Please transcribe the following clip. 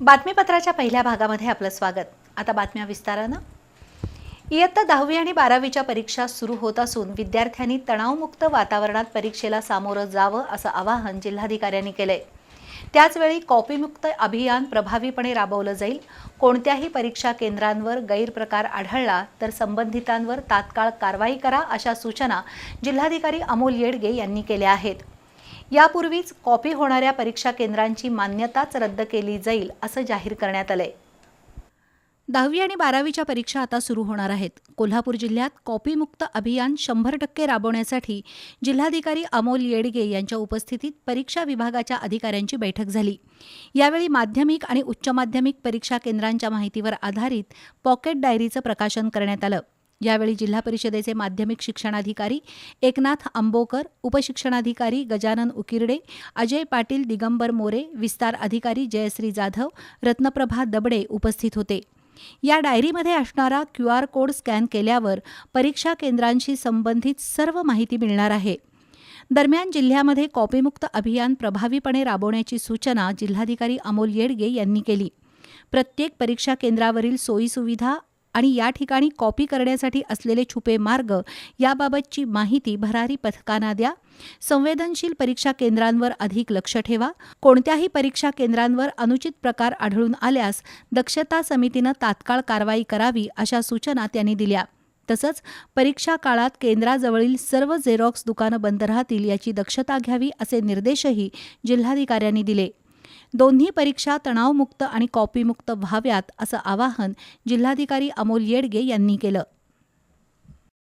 बातमीपत्राच्या पहिल्या भागामध्ये आपलं स्वागत. आता बातम्या विस्तारानं. इयत्ता दहावी आणि बारावीच्या परीक्षा सुरू होत असून विद्यार्थ्यांनी तणावमुक्त वातावरणात परीक्षेला सामोरं जावं असं आवाहन जिल्हाधिकाऱ्यांनी केलंय. त्याचवेळी कॉपीमुक्त अभियान प्रभावीपणे राबवलं जाईल. कोणत्याही परीक्षा केंद्रांवर गैरप्रकार आढळला तर संबंधितांवर तात्काळ कारवाई करा अशा सूचना जिल्हाधिकारी अमोल येडगे यांनी केल्या आहेत. यापूर्वीच कॉपी होणाऱ्या परीक्षा केंद्रांची मान्यताच रद्द केली जाईल असं जाहीर करण्यात आलंय. दहावी आणि बारावीच्या परीक्षा आता सुरू होणार आहेत. कोल्हापूर जिल्ह्यात कॉपीमुक्त अभियान शंभर टक्के राबवण्यासाठी जिल्हाधिकारी अमोल येडगे यांच्या उपस्थितीत परीक्षा विभागाच्या अधिकाऱ्यांची बैठक झाली. यावेळी माध्यमिक आणि उच्च माध्यमिक परीक्षा केंद्रांच्या माहितीवर आधारित पॉकेट डायरीचं प्रकाशन करण्यात आलं. यावेळी जिल्हा परिषदेचे माध्यमिक शिक्षणाधिकारी एकनाथ आंबोकर उपशिक्षणाधिकारी गजानन उकिरडे अजय पाटील दिगंबर मोरे विस्तार अधिकारी जयश्री जाधव रत्नप्रभा दबडे उपस्थित होते. या डायरीमध्ये असणारा क्यू आर कोड स्कॅन केल्यावर परीक्षा केंद्रांशी संबंधित सर्व माहिती मिळणार आहे. दरम्यान जिल्ह्यामध्ये कॉपीमुक्त अभियान प्रभावीपणे राबवण्याची सूचना जिल्हाधिकारी अमोल येडगे यांनी केली. प्रत्येक परीक्षा केंद्रावरील सोयीसुविधा आणि या ठिकाणी कॉपी करण्यासाठी असलेले छुपे मार्ग याबाबतची माहिती भरारी पथकांना द्या. संवेदनशील परीक्षा केंद्रांवर अधिक लक्ष ठेवा. कोणत्याही परीक्षा केंद्रांवर अनुचित प्रकार आढळून आल्यास दक्षता समितीनं तात्काळ कारवाई करावी अशा सूचना त्यांनी दिल्या. तसंच परीक्षा काळात केंद्राजवळील सर्व झेरॉक्स दुकानं बंद राहतील याची दक्षता घ्यावी असे निर्देशही जिल्हाधिकाऱ्यांनी दिले. दोन्ही परीक्षा तणावमुक्त आणि कॉपीमुक्त व्हाव्यात असं आवाहन जिल्हाधिकारी अमोल येडगे यांनी केलं.